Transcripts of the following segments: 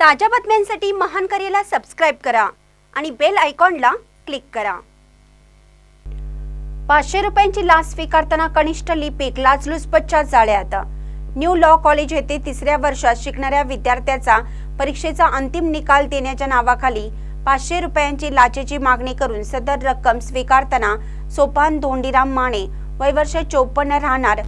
ताज्या बातम्यांसाठी महान करेला सबस्क्राईब करा आणि बेल आयकॉनला क्लिक करा. पाचशे रुपयांची लाच स्वीकारताना कनिष्ठ लिपिक लाचलुचपतच्या जाळ्यात. न्यू लॉ कॉलेज येथे तिसऱ्या वर्षात शिकणाऱ्या विद्यार्थ्याचा परीक्षेचा अंतिम निकाल देण्याच्या नावाखाली पाचशे रुपयांची लाचेची मागणी करून सदर रक्कम स्वीकारताना सोपान धोंडीराम माने वय वर्ष चोपन्न राहणार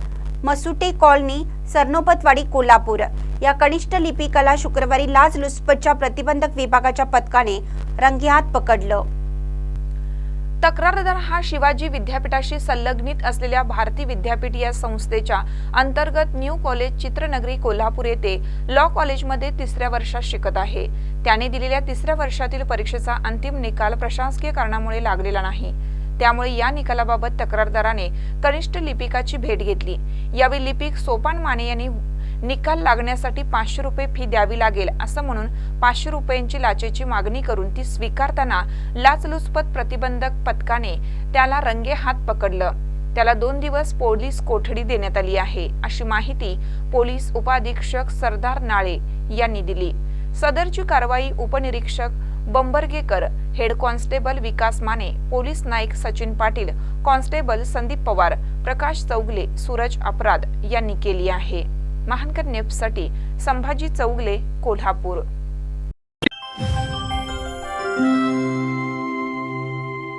मसुटे कॉलनी सरनोबतवाडी कोल्हापूर. या कनिष्ठ लिपिकाला शुक्रवारी लाचलुचपतच्या प्रतिबंधक विभागाच्या पथकाने रंगेहात पकडलं. तक्रारदार हा शिवाजी विद्यापीठाशी संलग्नित असलेल्या भारती विद्यापीठ या संस्थेच्या अंतर्गत न्यू कॉलेज चित्रनगरी कोल्हापूर येथे लॉ कॉलेजमध्ये तिसऱ्या वर्षात शिकत आहे. त्याने दिलेल्या तिसऱ्या वर्षातील परीक्षेचा अंतिम निकाल प्रशासकीय कारणामुळे लागलेला नाही. त्यामुळे या निकालाबाबत तक्रारदाराने कनिष्ठ लिपिकाची भेट घेतली. यावेळी लिपिक सोपान माने यांनी निकाल लागण्यासाठी पाचशे रुपये फी द्यावी लागेल असं म्हणून पाचशे रुपयांची लाचेची मागणी करून ती स्वीकारताना लाचलुचपत प्रतिबंधक पथकाने त्याला रंगे हात पकडलं. त्याला दोन दिवस पोलीस कोठडी देण्यात आली आहे अशी माहिती पोलीस उपाधीक्षक सरदार नाळे यांनी दिली. सदरची कारवाई उपनिरीक्षक Bambargekar head constable Vikas Mane police Naik Sachin Patil constable Sandeep Pawar Prakash Chougule Suraj Apradh यांनी केली आहे. महानकर न्यूजसाठी संभाजी चौगले कोल्हापूर.